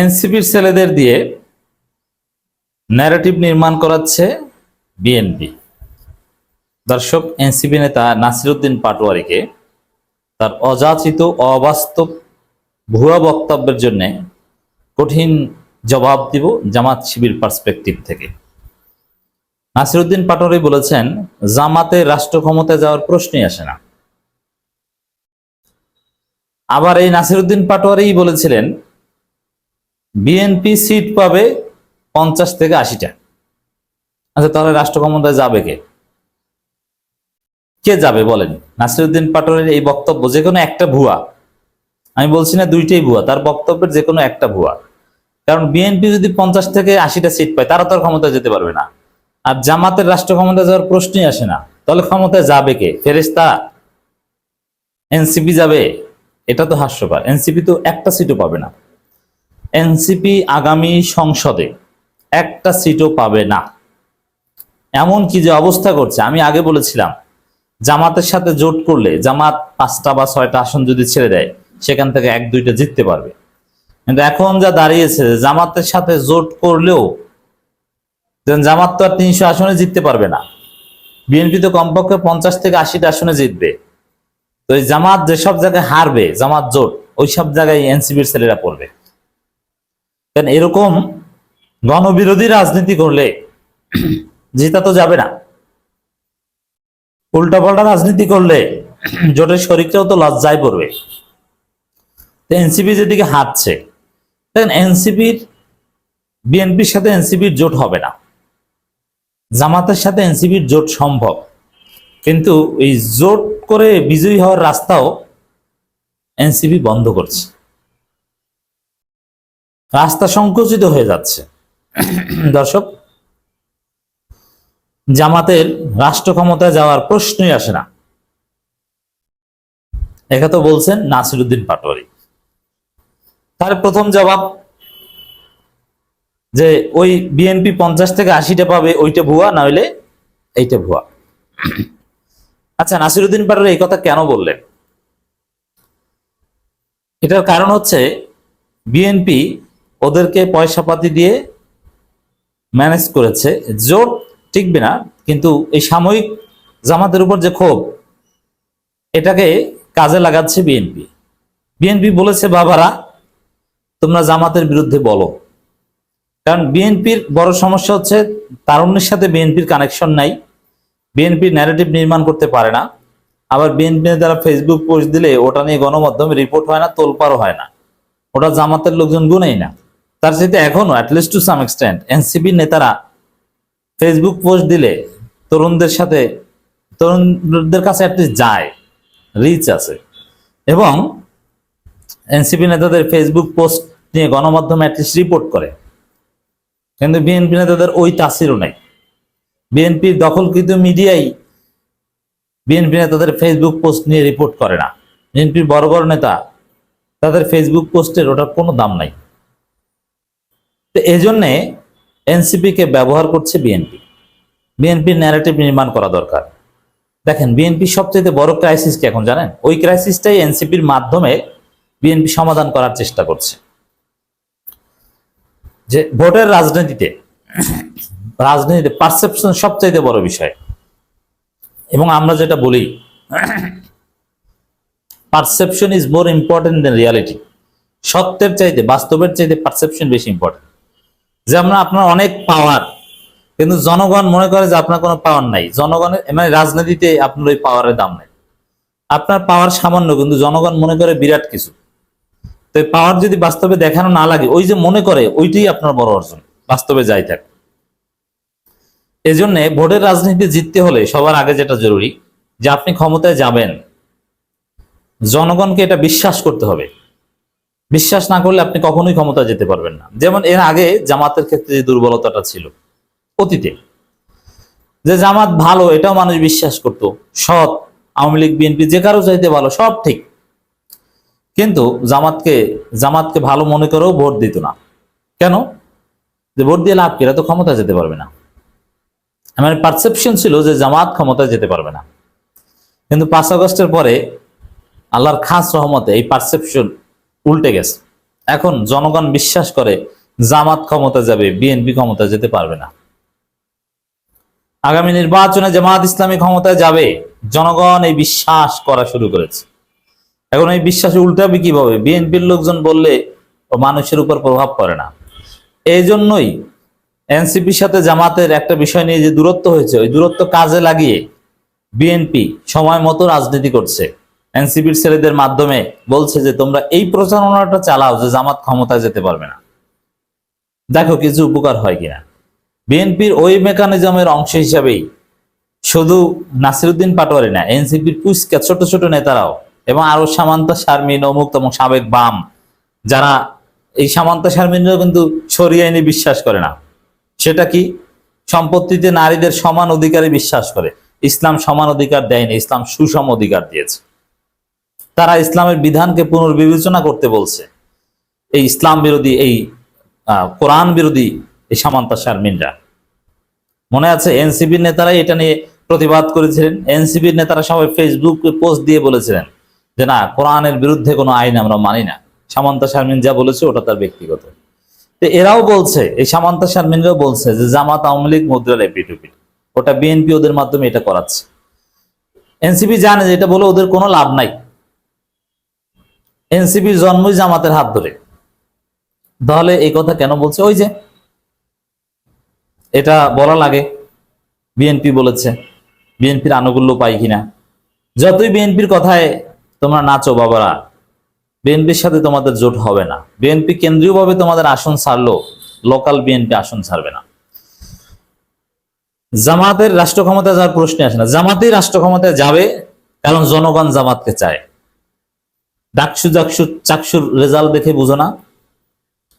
এনসিপির ছেলেদের দিয়ে ন্যারেটিভ নির্মাণ করাচ্ছে বিএনপি দর্শক, এনসিপি নেতা নাসিরুদ্দিন পাটোয়ারিকে তার অযাচিত, অবাস্তব ভুয়া বক্তব্যের জন্য কঠিন জবাব দিব জামাত শিবির পার্সপেক্টিভ থেকে। নাসিরুদ্দিন পাটোয়ারি বলেছেন, জামাতে রাষ্ট্র ক্ষমতায় যাওয়ার প্রশ্নই আসে না। আবার এই নাসিরুদ্দিন পাটোয়ারি বলেছিলেন বিএনপি সিট পাবে পঞ্চাশ থেকে আশিটা। আচ্ছা তাহলে রাষ্ট্র ক্ষমতায় যাবে কে? কে যাবে বলেন? নাসিরুদ্দিন পাটোয়ারির এই বক্তব্য, যে কোনো একটা ভুয়া। আমি বলছি না দুইটাই ভুয়া, তার বক্তব্যের যে কোনো একটা ভুয়া। কারণ বিএনপি যদি পঞ্চাশ থেকে আশিটা সিট পায়, তারা তো ক্ষমতায় যেতে পারবে না। আর জামাতের রাষ্ট্র ক্ষমতায় যাওয়ার প্রশ্নই আসে না। তাহলে ক্ষমতায় যাবে কে? ফেরেস্তা এনসিপি যাবে? এটা তো হাস্যকর। এনসিপি তো একটা সিটও পাবে না। এনসিপি আগামী সংসদে একটা সিটও পাবে না। এমন কি যে অবস্থা করছে? আমি আগে বলেছিলাম, জামাতের সাথে জোট করলে, জামাত পাঁচটা বা ছয়টা আসন যদি ছেড়ে দেয়, সেখান থেকে এক দুইটা জিততে পারবে। কিন্তু এখন যা দাঁড়িয়েছে জামাতের সাথে জোট করলেও জামাত তো আর তিনশো আসনে জিততে পারবে না। বিএনপি তো কমপক্ষে পঞ্চাশ থেকে আশিটা আসনে জিতবে। তো এই জামাত যেসব জায়গায় হারবে, জামাত জোট ওই সব জায়গায় এনসিপির ছেলেরা পড়বে। কারণ এরকম গণবিরোধী রাজনীতি করলে জেতা তো যাবে না। উল্টাপাল্টা রাজনীতি করলে জোটের শরীরটাও তো লজ্জায় পড়বে। এনসিপি যেদিকে হাঁটছে, দেখেন এনসিপির বিএনপির সাথে এনসিপির জোট হবে না। জামাতের সাথে এনসিপির জোট সম্ভব। কিন্তু এই জোট করে বিজয়ী হওয়ার রাস্তাও এনসিপি বন্ধ করছে। রাস্তা সংকুচিত হয়ে যাচ্ছে। দর্শক, জামাতের রাষ্ট্র ক্ষমতায় যাওয়ার প্রশ্নই আসে না। একা তো বলছেন নাসিরুদ্দিন পাটোয়ারি। তার প্রথম জবাব যে ওই বিএনপি পঞ্চাশ থেকে আশিটা পাবে, ওইটা ভুয়া, না হইলে এইটা ভুয়া। আচ্ছা নাসিরুদ্দিন পাটোয়ারি এই কথা কেন বললেন? এটার কারণ হচ্ছে বিএনপি ওদেরকে পয়সা পাতি দিয়ে ম্যানেজ করেছে। জোট টিকবে না, কিন্তু এই সাময়িক জামাতের উপর যে ক্ষোভ, এটাকে কাজে লাগাচ্ছে বিএনপি। বিএনপি বলেছে, বাবারা, তোমরা জামাতের বিরুদ্ধে বলো। কারণ বিএনপির বড় সমস্যা হচ্ছে, তারুণ্যের সাথে বিএনপির কানেকশন নাই। বিএনপির ন্যারেটিভ নির্মাণ করতে পারে না। আবার বিএনপি দ্বারা ফেসবুক পোস্ট দিলে ওটা নিয়ে গণমাধ্যমে রিপোর্ট হয় না, তোলপাড়ও হয় না। ওটা জামাতের লোকজন গুনেই না। তার সাথে এখনও at least to some extent NCP নেতারা ফেসবুক পোস্ট দিলে তরুণদের সাথে, তরুণদের কাছে অ্যাটলিস্ট যায় রিচ আছে। এবং এনসিপি নেতাদের ফেসবুক পোস্ট নিয়ে গণমাধ্যমে অ্যাটলিস্ট রিপোর্ট করে। কিন্তু বিএনপি নেতাদের ওই তাসিরও নেই। বিএনপির দখলকৃত মিডিয়াই বিএনপি নেতাদের ফেসবুক পোস্ট নিয়ে রিপোর্ট করে না। বিএনপির বড় বড় নেতা, তাদের ফেসবুক পোস্টের ওটার কোনো দাম নাই। তো এই জন্যে এনসিপিকে ব্যবহার করছে বিএনপি বিএনপির ন্যারেটিভ নির্মাণ করা দরকার। দেখেন বিএনপি সবচেয়ে বড় ক্রাইসিস কি এখন জানেন? ওই ক্রাইসিসটাই এনসিপির মাধ্যমে বিএনপি সমাধান করার চেষ্টা করছে। যে ভোটের রাজনীতিতে রাজনীতিতে পারসেপশন সবচাইতে বড় বিষয়। এবং আমরা যেটা বলি perception is more important than reality সত্যের চাইতে বাস্তবের চাইতে পারসেপশন বেশি ইম্পর্টেন্ট যেমন আপনার অনেক পাওয়ার কিন্তু জনগণ মনে করে যে আপনার কোনো পাওয়ার নাই। জনগণের মানে রাজনীতিতে আপনার ওই পাওয়ারের দাম নেই। আপনার পাওয়ার সামান্য, কিন্তু জনগণ মনে করে বিরাট কিছু। তো পাওয়ার যদি বাস্তবে দেখানো না লাগে, ওই যে মনে করে, ওইটাই আপনার বড় অর্জন। বাস্তবে যাই থাক। এই ভোটের রাজনীতি জিততে হলে সবার আগে যেটা জরুরি, যে আপনি ক্ষমতায় যাবেন। জনগণকে এটা বিশ্বাস করতে হবে। বিশ্বাস না করলে আপনি কখনোই ক্ষমতা যেতে পারবেন না। যেমন এর আগে জামাতের ক্ষেত্রে যে দুর্বলতাটা ছিল, অতীতে। যে জামাত ভালো, এটাও মানুষ বিশ্বাস করত। সৎ, আওয়ামী লীগ, বিএনপি, যে কারও চাইতে ভালো, সব ঠিক। কিন্তু জামাতকে জামাতকে ভালো মনে করেও ভোট দিত না। কেন? যে ভোট দিয়ে লাভ এরা তো ক্ষমতা যেতে পারবে না। আমার পারসেপশন ছিল যে জামাত ক্ষমতায় যেতে পারবে না। কিন্তু পাঁচ আগস্টের পরে আল্লাহর খাস রহমতে এই পারসেপশন উল্টে গেছে। এখন জনগণ বিশ্বাস করে জামাত ক্ষমতা যাবে, বিএনপি ক্ষমতা যেতে পারবে না। আগামী নির্বাচনে জামাত ইসলামী ক্ষমতায় যাবে, জনগণ এই বিশ্বাস করা শুরু করেছে। এখন এই বিশ্বাসে উল্টাবে কীভাবে? বিএনপির লোকজন বললে মানুষের উপর প্রভাব পড়ে না। এই জন্যই এনসিপির সাথে জামাতের একটা বিষয় নিয়ে যে দূরত্ব হয়েছে, ওই দূরত্ব কাজে লাগিয়ে বিএনপি সময় মতো রাজনীতি করছে। এনসিপির ছেলেদের মাধ্যমে বলছে যে, তোমরা এই প্রচারণাটা চালাও যে জামাত ক্ষমতায় যেতে পারবে না। দেখো, কিছু উপকার হয় কিনা? বিএনপির ওই মেকানিজমের অংশ হিসাবেই শুধু নাসিরুদ্দিন পাটোয়ারি না, এনসিপির পুস্কা ছোট ছোট নেতারাও এবং আরও সামান্তা শারমিন, অমুক এবং সাবেক বাম, যারা এই সামান্তা শারমিনরাও কিন্তু সরিয়ে আইনে বিশ্বাস করে না। সেটা কি? সম্পত্তিতে নারীদের সমান অধিকারে বিশ্বাস করে। ইসলাম সমান অধিকার দেয়নি, ইসলাম সুষম অধিকার দিয়েছে। তারা ইসলামের বিধানকে পুনর্বিবেচনা করতে বলছে। এই ইসলাম বিরোধী, এই কোরআন বিরোধী এই সামান্তা শারমিনরা। মনে আছে এনসিপির নেতারাই এটা নিয়ে প্রতিবাদ করেছিলেন? এনসিপির নেতারা সবাই ফেসবুকে পোস্ট দিয়ে বলেছিলেন যে, না, কোরআনের বিরুদ্ধে কোনো আইন আমরা মানি না। সামান্তা শারমিন যা বলেছে ওটা তার ব্যক্তিগত। তো এরাও বলছে, এই সামান্তা শারমিনরাও বলছে যে, জামাত আওয়ামী লীগ, মুদ্রার এপিটুপি ওটা বিএনপি ওদের মাধ্যমে এটা করাচ্ছে। এনসিপি জানে যে, এটা বলে ওদের কোনো লাভ নাই। এনসিপির জন্মই জামাতের হাত ধরে। তাহলে এই কথা কেন বলছে? ওই যে এটা বলা লাগে বিএনপি বলেছে, বিএনপির আনুকূল্য পাই কিনা। যতই বিএনপির কথায় তোমরা নাচো বাবারা, বিএনপির সাথে তোমাদের জোট হবে না। বিএনপি কেন্দ্রীয়ভাবে তোমাদের আসন ছাড়লো, লোকাল বিএনপি আসন ছাড়বে না। জামাতের রাষ্ট্র ক্ষমতায় যাওয়ার প্রশ্ন আসে না। জামাতেই রাষ্ট্র ক্ষমতায় যাবে, কারণ জনগণ জামাতকে চায়। ডাকসু, জাকসু, চাকসুর রেজাল্ট দেখে বুঝো না।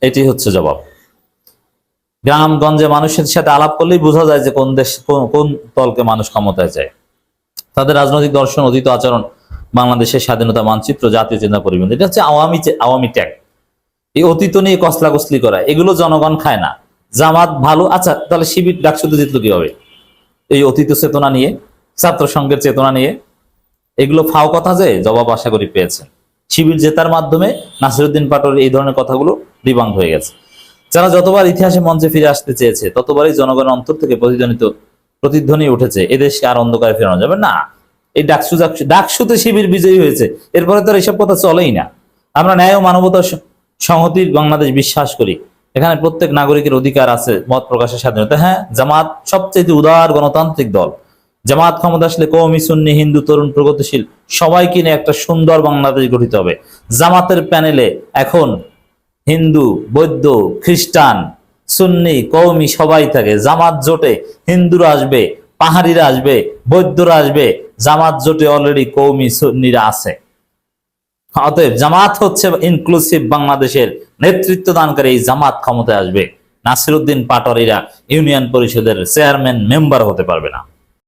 এটি হচ্ছে জবাব। গ্রামগঞ্জে মানুষের সাথে আলাপ করলেই বোঝা যায় যে কোন দেশ, কোন দলকে মানুষ ক্ষমতায় চায়। তাদের রাজনৈতিক দর্শন, অতীত আচরণ, বাংলাদেশের স্বাধীনতা মানচিত্র, জাতীয় চিন্তা পরিবহন এটা হচ্ছে আওয়ামী আওয়ামী ট্যাগ। এই অতীত নিয়ে কসলা কসলি করা, এগুলো জনগণ খায় না। জামাত ভালো আচ্ছা তাহলে শিবির ডাকসুতে জিতলো কীভাবে? এই অতীত চেতনা নিয়ে ছাত্র সংঘের চেতনা নিয়ে, এগুলো ফাও কথা যে জবাব আশা করি পেয়েছেন। শিবির জেতার মাধ্যমে নাসিরুদ্দিন পাটোর এই ধরনের কথাগুলো রিবাউন্ড হয়ে গেছে। যারা যতবার ইতিহাসে মঞ্চে ফিরে আসতে চেয়েছে, ততবারই জনগণের অন্তর থেকে প্রতিধ্বনিত প্রতিধ্বনি উঠেছে, এদেশকে আর অন্ধকারে ফেরানো যাবে না। এই ডাকসু ডাকসু ডাকসুতে শিবির বিজয়ী হয়েছে, এরপরে তো এসব কথা চলেই না। আমরা ন্যায় ও মানবতার সংহতির বাংলাদেশ বিশ্বাস করি। এখানে প্রত্যেক নাগরিকের অধিকার আছে মত প্রকাশের স্বাধীনতা। হ্যাঁ জামাত সবচেয়ে উদার গণতান্ত্রিক দল। জামাত ক্ষমতা আসলে কৌমি সুন্নি হিন্দু তরুণ প্রগতিশীল সবাইকে নিয়ে একটা সুন্দর বাংলাদেশ গঠিত হবে। জামাতের প্যানেলে এখন হিন্দু, বৌদ্ধ, খ্রিস্টান, সুন্নি কৌমি সবাই থাকে। জামাত জোটে হিন্দুরা আসবে, পাহাড়িরা আসবে, বৌদ্ধরা আসবে, জামাত জোটে অলরেডি কৌমি সুন্নিরা আছে। অতএব জামাত হচ্ছে ইনক্লুসিভ বাংলাদেশের নেতৃত্ব দানকারী এই জামাত ক্ষমতায় আসবে। নাসিরুদ্দিন পাটোয়ারিরা ইউনিয়ন পরিষদের চেয়ারম্যান মেম্বার হতে পারবে না।